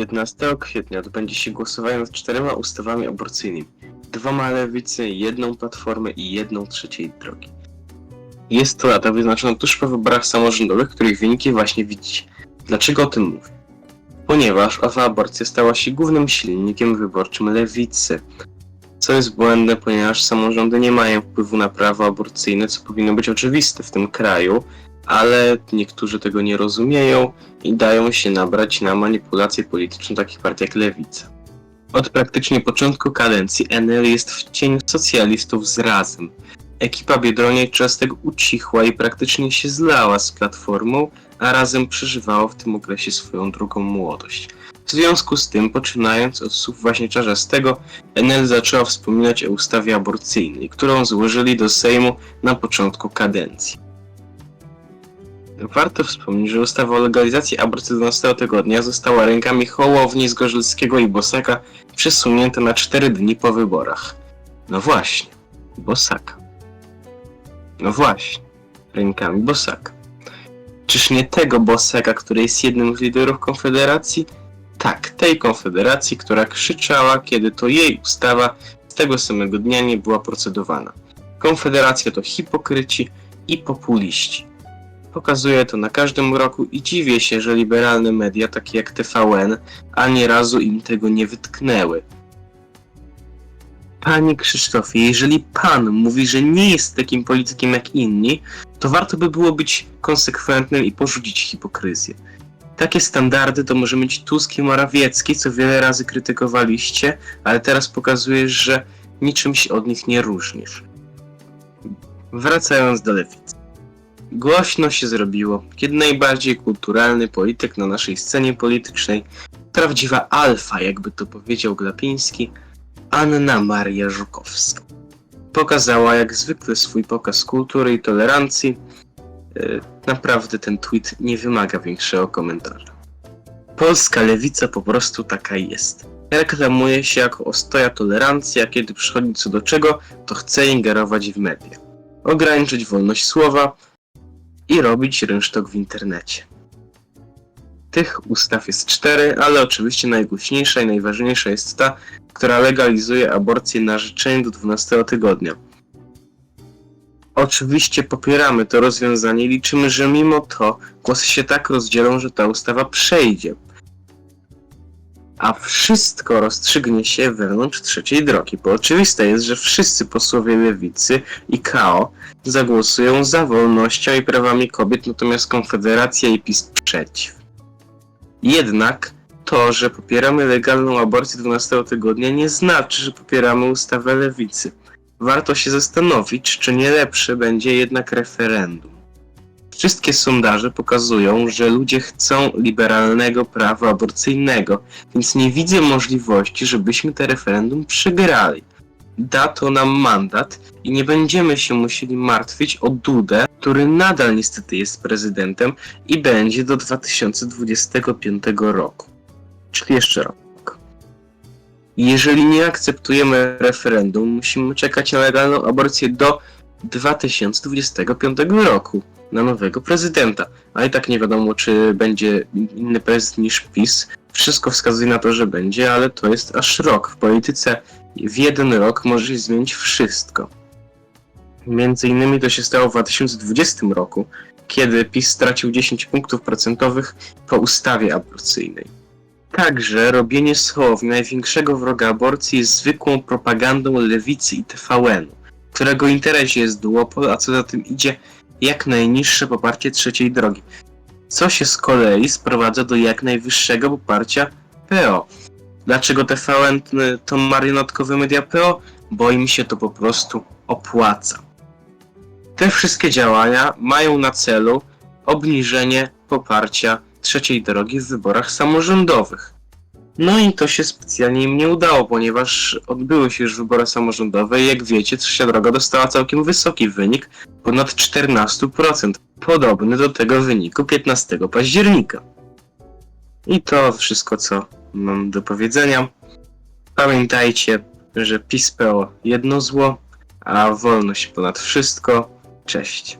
11 kwietnia odbędzie się głosowanie nad czterema ustawami aborcyjnymi. Dwoma lewicy, jedną platformę i jedną trzeciej drogi. Jest to data wyznaczona tuż po wyborach samorządowych, których wyniki właśnie widzicie. Dlaczego o tym mówię? Ponieważ owa aborcja stała się głównym silnikiem wyborczym lewicy. Co jest błędne, ponieważ samorządy nie mają wpływu na prawo aborcyjne, co powinno być oczywiste w tym kraju, ale niektórzy tego nie rozumieją i dają się nabrać na manipulacje polityczne takich partii jak Lewica. Od praktycznie początku kadencji NL jest w cieniu socjalistów z razem. Ekipa Biedroniej Czastek ucichła i praktycznie się zlała z Platformą, a razem przeżywała w tym okresie swoją drugą młodość. W związku z tym, poczynając od słów właśnie Czarzastego, NL zaczęła wspominać o ustawie aborcyjnej, którą złożyli do Sejmu na początku kadencji. Warto wspomnieć, że ustawa o legalizacji aborcji 12 tygodnia została rękami Hołowni, Zgorzelskiego i Bosaka przesunięta na 4 dni po wyborach. No właśnie, Bosaka. No właśnie, rękami Bosaka. Czyż nie tego Bosaka, który jest jednym z liderów Konfederacji? Tak, tej Konfederacji, która krzyczała, kiedy to jej ustawa z tego samego dnia nie była procedowana. Konfederacja to hipokryci i populiści. Pokazuje to na każdym roku i dziwię się, że liberalne media, takie jak TVN, ani razu im tego nie wytknęły. Panie Krzysztofie, jeżeli pan mówi, że nie jest takim politykiem jak inni, to warto by było być konsekwentnym i porzucić hipokryzję. Takie standardy to może mieć Tusk i Morawiecki, co wiele razy krytykowaliście, ale teraz pokazujesz, że niczym się od nich nie różnisz. Wracając do lewicy. Głośno się zrobiło, kiedy najbardziej kulturalny polityk na naszej scenie politycznej, prawdziwa alfa, jakby to powiedział Glapiński, Anna Maria Żukowska. Pokazała jak zwykle swój pokaz kultury i tolerancji. Yy, naprawdę ten tweet nie wymaga większego komentarza. Polska lewica po prostu taka jest. Reklamuje się jako ostoja tolerancji, a kiedy przychodzi co do czego, to chce ingerować w media. Ograniczyć wolność słowa, i robić rynsztok w internecie. Tych ustaw jest cztery, ale oczywiście najgłośniejsza i najważniejsza jest ta, która legalizuje aborcję na życzenie do 12 tygodnia. Oczywiście popieramy to rozwiązanie i liczymy, że mimo to głosy się tak rozdzielą, że ta ustawa przejdzie. A wszystko rozstrzygnie się wewnątrz trzeciej drogi, bo oczywiste jest, że wszyscy posłowie lewicy i KO zagłosują za wolnością i prawami kobiet, natomiast Konfederacja i PiS przeciw. Jednak to, że popieramy legalną aborcję 12 tygodnia nie znaczy, że popieramy ustawę lewicy. Warto się zastanowić, czy nie lepsze będzie jednak referendum. Wszystkie sondaże pokazują, że ludzie chcą liberalnego prawa aborcyjnego, więc nie widzę możliwości, żebyśmy te referendum przegrali. Da to nam mandat i nie będziemy się musieli martwić o Dudę, który nadal niestety jest prezydentem i będzie do 2025 roku. Czyli jeszcze rok. Jeżeli nie akceptujemy referendum, musimy czekać na legalną aborcję do 2025 roku na nowego prezydenta. A i tak nie wiadomo, czy będzie inny prezydent niż PiS. Wszystko wskazuje na to, że będzie, ale to jest aż rok. W polityce w jeden rok może się zmienić wszystko. Między innymi to się stało w 2020 roku, kiedy PiS stracił 10 punktów procentowych po ustawie aborcyjnej. Także robienie z Hołowni największego wroga aborcji jest zwykłą propagandą lewicy i TVN-u, którego interesie jest duopol, a co za tym idzie jak najniższe poparcie trzeciej drogi, co się z kolei sprowadza do jak najwyższego poparcia PO. Dlaczego TVN to marionetkowe media PO? Bo im się to po prostu opłaca. Te wszystkie działania mają na celu obniżenie poparcia trzeciej drogi w wyborach samorządowych. No i to się specjalnie im nie udało, ponieważ odbyły się już wybory samorządowe i jak wiecie, trzecia droga dostała całkiem wysoki wynik, ponad 14%, podobny do tego wyniku 15 października. I to wszystko, co mam do powiedzenia. Pamiętajcie, że PiS jedno zło, a wolność ponad wszystko. Cześć.